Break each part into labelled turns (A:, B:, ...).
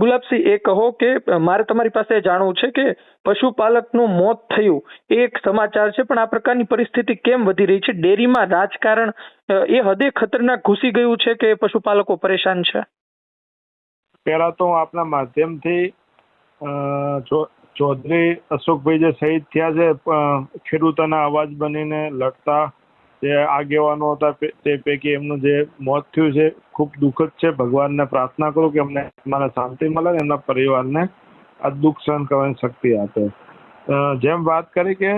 A: ગુલાબસિંહ, એ કહો કે મારે તમારી પાસે જાણવું છે કે પશુપાલકનું મોત થયું એ એક સમાચાર છે, પણ આ પ્રકારની પરિસ્થિતિ કેમ વધી રહી છે? ડેરીમાં રાજકારણ એ હદે ખતરનાક ઘૂસી ગયું છે કે પશુપાલકો પરેશાન છે?
B: પહેલા તો આપના માધ્યમથી ચૌધરી અશોકભાઈ જે શહીદ થયા છે ખેડૂતોના અવાજ બનીને લડતા જે આગેવાનો હતા તે પૈકી એમનું જે મોત થયું છે, ખૂબ દુઃખદ છે. ભગવાનને પ્રાર્થના કરું કે એમને મને શાંતિ મળે ને એમના પરિવારને આ દુઃખ સહન કરવાની શક્તિ આપે. જેમ વાત કરી કે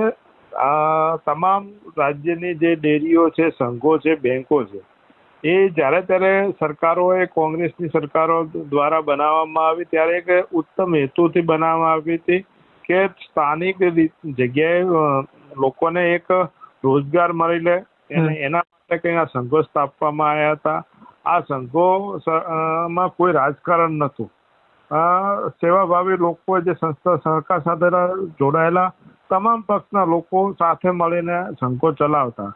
B: આ તમામ રાજ્યની જે ડેરીઓ છે, સંઘો છે, બેંકો છે, એ જ્યારે ત્યારે સરકારોએ, કોંગ્રેસની સરકારો દ્વારા બનાવવામાં આવી ત્યારે એક ઉત્તમ હેતુથી બનાવવામાં આવી હતી કે સ્થાનિક જગ્યાએ લોકોને એક રોજગાર મળી લે
A: હમ.
B: એના માટે કંઈ આ સંઘો સ્થાપવામાં આવ્યા હતા. આ સંઘો માં કોઈ રાજકારણ નહોતું. અ, સેવાભાવી લોકો જે સંસ્થા સહકાર સાથે જોડાયેલા તમામ પક્ષના લોકો સાથે મળીને સંઘો ચલાવતા.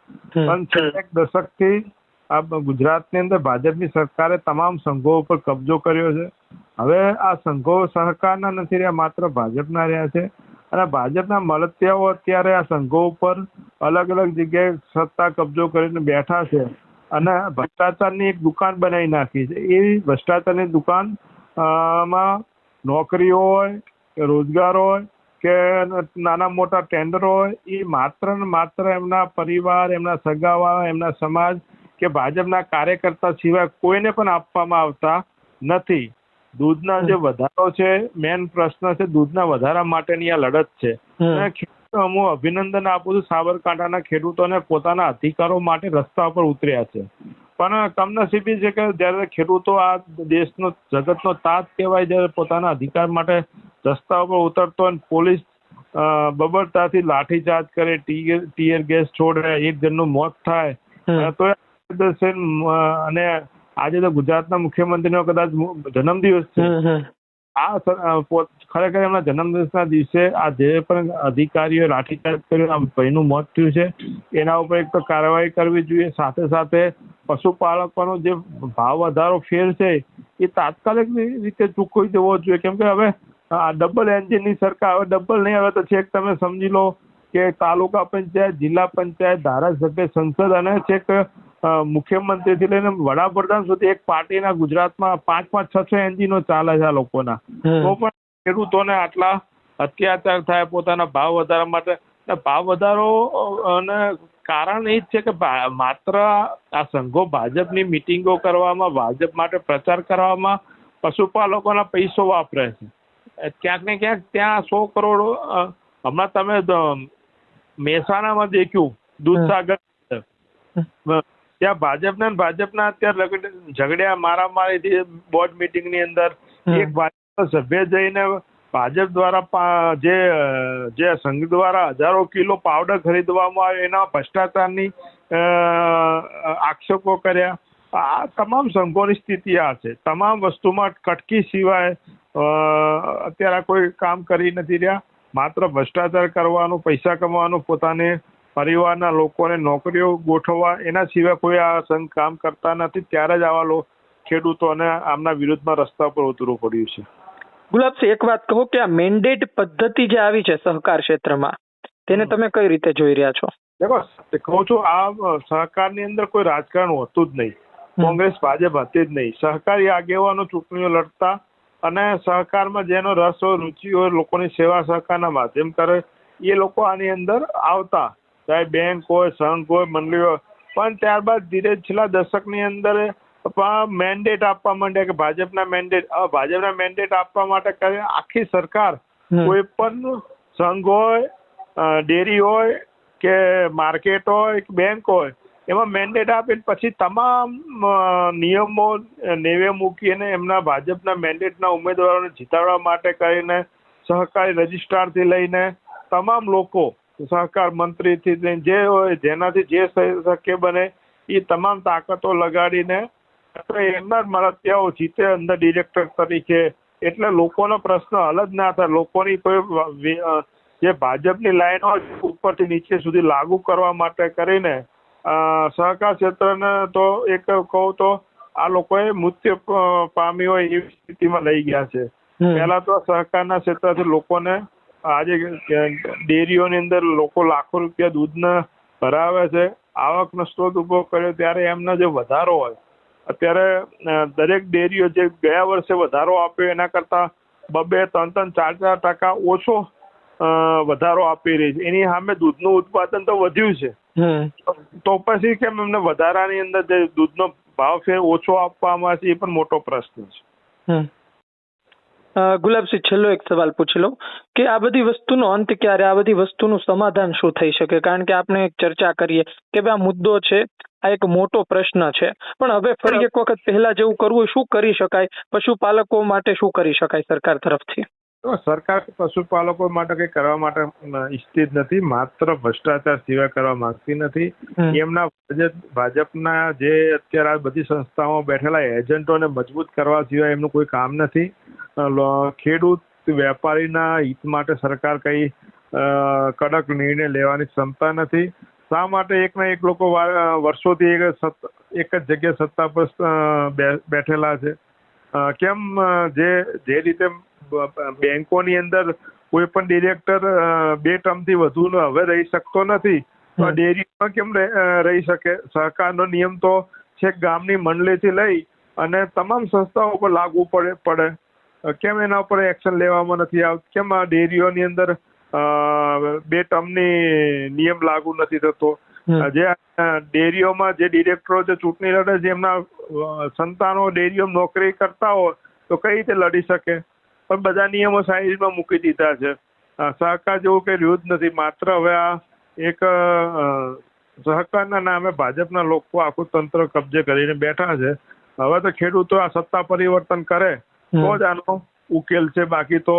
B: પણ છેલ્લા એક દશકથી આ ગુજરાતની અંદર ભાજપની સરકારે તમામ સંઘો ઉપર કબજો કર્યો છે. હવે આ સંઘો સહકારના નથી રહ્યા માત્ર ભાજપના રહ્યા છે. અને ભાજપના મળતિયાઓ અત્યારે આ સંઘો ઉપર અલગ અલગ જગ્યાએ સત્તા કબજો કરીને બેઠા છે અને ભ્રષ્ટાચારની એક દુકાન બનાવી નાખી છે. એ ભ્રષ્ટાચારની દુકાનમાં નોકરીઓ હોય રોજગાર હોય, કે નાના મોટા ટેન્ડરો હોય, એ માત્ર ને માત્ર એમના પરિવાર, એમના સગાવાળા, એમના સમાજ કે ભાજપના કાર્યકર્તા સિવાય કોઈને પણ આપવામાં આવતા નથી. દૂધના જે વધારો છે મેન પ્રશ્ન છે દૂધના વધારા માટેની આ લડત છે. હું અભિનંદન આપું છું સાબરકાંઠાના ખેડૂતોને પોતાના અધિકારો માટે રસ્તા પર ઉતર્યા છે. પણ કમનસીબી છે કે જ્યારે ખેડૂતો આ દેશનો જગતનો તાજ કહેવાય જ્યારે પોતાના અધિકાર માટે રસ્તા ઉપર ઉતરતો અને પોલીસ બબરતાથી લાઠીચાર્જ કરે ટીયર ટીયર ગેસ છોડે એક જણનું મોત થાય. તો અને આજે તો ગુજરાતના મુખ્યમંત્રીનો કદાચ જન્મદિવસ છે. આ ખરેખર એમના જન્મદિવસના દિવસે આ જે પણ અધિકારીઓ લાઠીચાર્જ કર્યો આ ભાઈનું મોત થયું છે એના ઉપર એક તો કાર્યવાહી કરવી જોઈએ સાથે સાથે પશુપાલકોનો જે ભાવ વધારો ફેર છે એ તાત્કાલિક રીતે ચૂકવી દેવો જોઈએ. કેમ કે હવે આ ડબલ એન્જિનની સરકાર હવે ડબલ નહીં હવે તો છેક તમે સમજી લો કે તાલુકા પંચાયત જિલ્લા પંચાયત ધારાસભ્ય સંસદ અને છેક મુખ્યમંત્રીથી લઈને વડાપ્રધાન સુધી એક પાર્ટીના ગુજરાતમાં પાંચ પાંચ છ છ એન્જિનો ચાલે છે આ લોકોના. તો પણ ખેડૂતોને આટલા અત્યાચાર થાય પોતાના ભાવ વધારા માટે. ભાવ વધારો અને કારણ એ જ છે કે માત્ર આ સંઘો ભાજપની મિટિંગો કરવામાં ભાજપ માટે પ્રચાર કરવામાં પશુપાલકોના પૈસો વાપરે છે. ક્યાંક ને ક્યાંક ત્યાં સો કરોડ હમણાં તમે મહેસાણામાં દેખ્યું દૂધસાગર ત્યાં ભાજપના ને ભાજપના અત્યારે લગડ- ઝઘડ્યા મારામારીથી બોર્ડ મિટિંગની અંદર. એક ભાજપનો સભ્ય જઈને ભાજપ દ્વારા પા- જે અ, જે સંઘ દ્વારા હજારો કિલો પાવડર ખરીદવામાં આવ્યો એના ભ્રષ્ટાચારની અ, આક્ષેપો કર્યા. આ તમામ સંઘોની સ્થિતિ આ છે. તમામ વસ્તુમાં કટકી સિવાય અ, અત્યારે આ કોઈ કામ કરી નથી રહ્યા. માત્ર ભ્રષ્ટાચાર કરવાનું પૈસા કમાવાનું પોતાને પરિવારના લોકોને નોકરીઓ ગોઠવવા એના સિવાય કોઈ આ સંઘ કામ કરતા નથી ત્યારે જ આવા લો ખેડૂતોને આમના વિરુદ્ધમાં રસ્તા પર ઉતરવું પડ્યું છે.
A: ગુલાબસિંહ એક વાત કહો કે આ મેન્ડેટ પદ્ધતિ જે આવી છે સહકાર ક્ષેત્રમાં તેને તમે કઈ રીતે જોઈ રહ્યા છો?
B: દેખો કહું છું આ સહકારની અંદર કોઈ રાજકારણ હોતું જ નહીં. કોંગ્રેસ ભાજપ હતી જ નહીં. સહકારી આગેવાનો ચૂંટણીઓ લડતા અને સહકારમાં જેનો રસ હોય રુચિ હોય લોકોની સેવા સહકારના માધ્યમ કરે એ લોકો આની અંદર આવતા. ચાહે બેંક હોય સંઘ હોય મંડળી હોય પણ ત્યારબાદ ધીરે છેલ્લા દશકની અંદર મેન્ડેટ આપવા માંડ્યા કે ભાજપના મેન્ડેટ ભાજપના મેન્ડેટ આપવા માટે કરે આખી સરકાર કોઈ પણ સંઘ હોય ડેરી હોય કે માર્કેટ હોય કે બેંક હોય એમાં મેન્ડેટ આપીને પછી તમામ નિયમો નેવે મૂકીને એમના ભાજપના મેન્ડેટના ઉમેદવારોને જીતાડવા માટે કરીને સહકારી રજિસ્ટ્રારથી લઈને તમામ લોકો સહકાર મંત્રીથી થી જે હોય જેનાથી જે શક્ય બને એ તમામ તાકાતો લગાડીને એમના જ મળતિયાઓ જીતે અંદર ડિરેક્ટર તરીકે. એટલે લોકોનો પ્રશ્ન હલ જ ના થાય. લોકોની કોઈ જે ભાજપની લાઈન હોય ઉપરથી નીચે સુધી લાગુ કરવા માટે કરીને સહકાર ક્ષેત્રને તો એક કહું તો આ લોકોએ મૃત્યુ પ- પામી હોય એવી સ્થિતિમાં લઈ ગયા છે. પહેલા તો સહકારના ક્ષેત્રથી લોકોને આજે ડેરીઓની અંદર લોકો લાખો રૂપિયા દૂધના ભરાવે છે આવકનો સ્ત્રોત ઊભો કર્યો ત્યારે એમનો જે વધારો હોય અત્યારે દરેક ડેરીઓ જે ગયા વર્ષે વધારો આપ્યો એના કરતા બબે ત્રણ ત્રણ ચાર ચાર ટકા ઓછો વધારો આપી રહી છે. એની સામે દૂધનું ઉત્પાદન તો વધ્યું છે. તો પછી કેમ એમને વધારાની અંદર જે દૂધનો ભાવ છે ઓછો આપવામાં છે એ પણ મોટો પ્રશ્ન છે.
A: ગુલાબસિંહ છેલ્લો એક સવાલ પૂછી લઉં કે આ બધી વસ્તુનો અંત ક્યારે? આ બધી વસ્તુનું સમાધાન શું થઈ શકે? કારણ કે આપણે એક ચર્ચા કરીએ કે ભાઈ આ મુદ્દો છે આ એક મોટો પ્રશ્ન છે. પણ હવે ફરી એક વખત પહેલા જેવું કરવું શું કરી શકાય? પશુપાલકો માટે શું કરી શકાય સરકાર તરફથી?
B: સરકાર પશુપાલકો માટે કંઈ કરવા માટે ઈચ્છતી જ નથી. માત્ર ભ્રષ્ટાચાર સિવાય કરવા માંગતી નથી. એમના ભાજપના જે અત્યારે આ બધી સંસ્થાઓ બેઠેલા એજન્ટોને મજબૂત કરવા સિવાય એમનું કોઈ કામ નથી. ખેડૂત વેપારીના હિત માટે સરકાર કઈ કડક નિર્ણય લેવાની ક્ષમતા નથી. શા માટે એકના એક લોકો વર્ષોથી એક જ જગ્યાએ સત્તા પર બેઠેલા છે. કેમ જે જે રીતે બેંકોની અંદર કોઈ પણ ડિરેક્ટર બે ટર્મથી વધુ હવે રહી શકતો નથી તો ડેરીમાં કેમ રહે- શકે? સરકારનો નિયમ તો છેક ગામની મંડળીથી લઈ અને તમામ સંસ્થાઓ પર લાગુ પડે પડે. કેમ એના ઉપર એક્શન લેવામાં નથી આવતું? કેમ આ ડેરીઓની અંદર બે ટર્મની નિયમ લાગુ નથી થતો? જે ડેરીઓમાં જે ડિરેક્ટરો જે ચૂંટણી લડે છે એમના સંતાનો ડેરીઓ નોકરી કરતા હોય તો કઈ રીતે લડી શકે? પણ બધા નિયમો સાઈડમાં મૂકી દીધા છે. સહકાર જેવું કઈ રહ્યું જ નથી. માત્ર હવે આ એક સહકારના નામે ભાજપના લોકો આખું તંત્ર કબજે કરીને બેઠા છે. હવે તો ખેડૂતો આ સત્તા પરિવર્તન કરે. તો જ આનો ઉકેલ છે. બાકી તો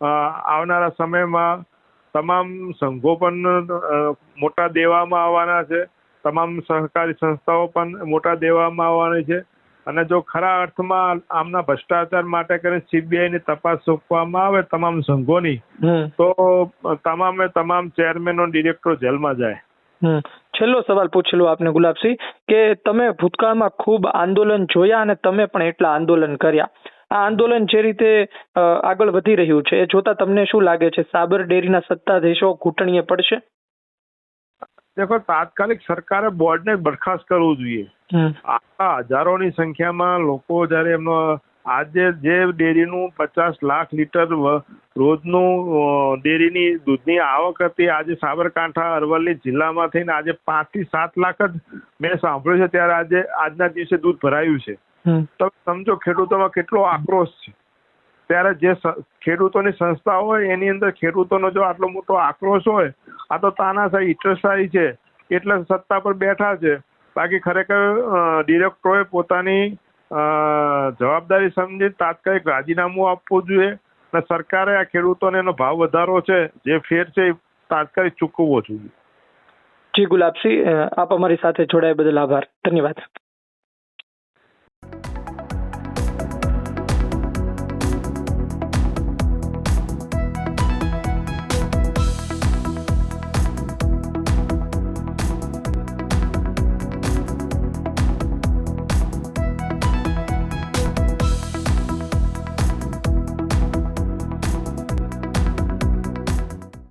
B: આવનારા સમયમાં તમામ સંઘો પણ મોટા દેવામાં આવવાના છે. તમામ સહકારી સંસ્થાઓ પણ મોટા દેવામાં આવવાની છે. અને જો ખરા અર્થમાં આમના ભ્રષ્ટાચાર માટે કરીને સીબીઆઈ ની તપાસ સોંપવામાં આવે તમામ સંઘોની તો તમામે તમામ ચેરમેનો ડિરેક્ટરો જેલમાં જાય.
A: છેલ્લો સવાલ પૂછેલો આપને ગુલાબસિંહ કે તમે ભૂતકાળમાં ખૂબ આંદોલન જોયા અને તમે પણ એટલા આંદોલન કર્યા? આ આંદોલન જે રીતે આગળ વધી રહ્યું છે એ જોતા તમને શું લાગે છે સાબર ડેરીના સત્તાધીશો ઘૂંટણીએ પડશે
B: દેખો તાત્કાલિક સરકારે બોર્ડને બરખાસ્ત કરવું જોઈએ
A: હમ.
B: હજારોની સંખ્યામાં લોકો જ્યારે એમનો આજે જે ડેરીનું પચાસ લાખ લીટર રોજનું ડેરીની દૂધની આવક હતી આજે સાબરકાંઠા અરવલ્લી જિલ્લામાં થઈને આજે પાંચથી સાત લાખ જ મેં સાંભળ્યું છે ત્યારે આજે આજના દિવસે દૂધ ભરાયું છે. તમે સમજો ખેડૂતોમાં કેટલો આક્રોશ છે. ત્યારે જે ખેડૂતોની સંસ્થા હોય એની અંદર ખેડૂતોનો જો આટલો મોટો આક્રોશ હોય આ તો તાનાશાહી ઇટરશાહી છે. એટલે સત્તા પર બેઠા છે. બાકી ખરેખર ડિરેક્ટરોએ પોતાની જવાબદારી સમજી તાત્કાલિક રાજીનામું આપવું જોઈએ અને સરકારે આ ખેડૂતોને એનો ભાવ વધારો છે જે ફેર છે એ તાત્કાલિક ચૂકવવો જોઈએ.
A: જી ગુલાબસિંહ આપ અમારી સાથે જોડાયા બદલ આભાર. ધન્યવાદ.